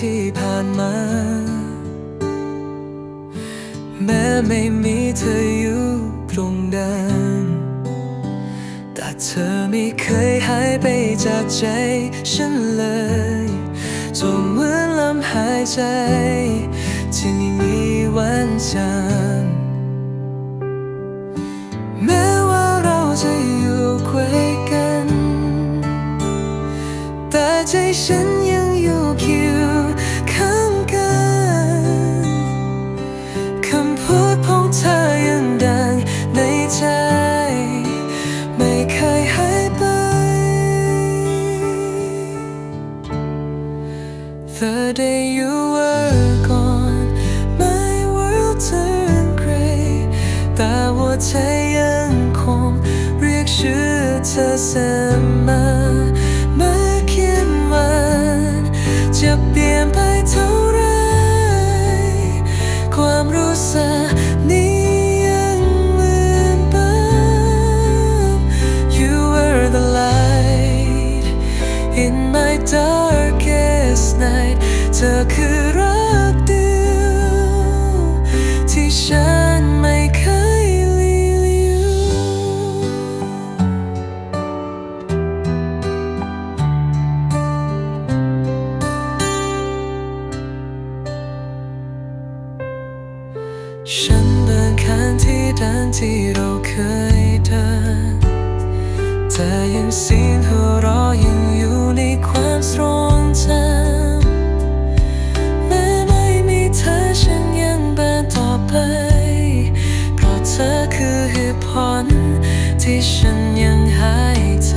ที่ผ่านมา แม้ไม่มีเธออยู่ตรงนั้นแต่เธอไม่เคยหายไปจากใจฉันเลยจนเหมือนลมหายใจที่ไม่มีวันจาง ฉันยังอยู่เคียงข้างกันคำพูดของเธอยังดังในใจ ไม่เคยหายไป The day you were gone my world turned gray แต่ว่าเธอยังคงเรียกชื่อเธอเสมอ ฉันเดินข้างที่เดินที่เราเคยเดินแต่ยังเสียงหัวเราะยังอยู่ในความทรงจำแม้ไม่มีเธอฉันยังเดินต่อไป เพราะเธอคือเหตุผลที่ฉันยังหายใจ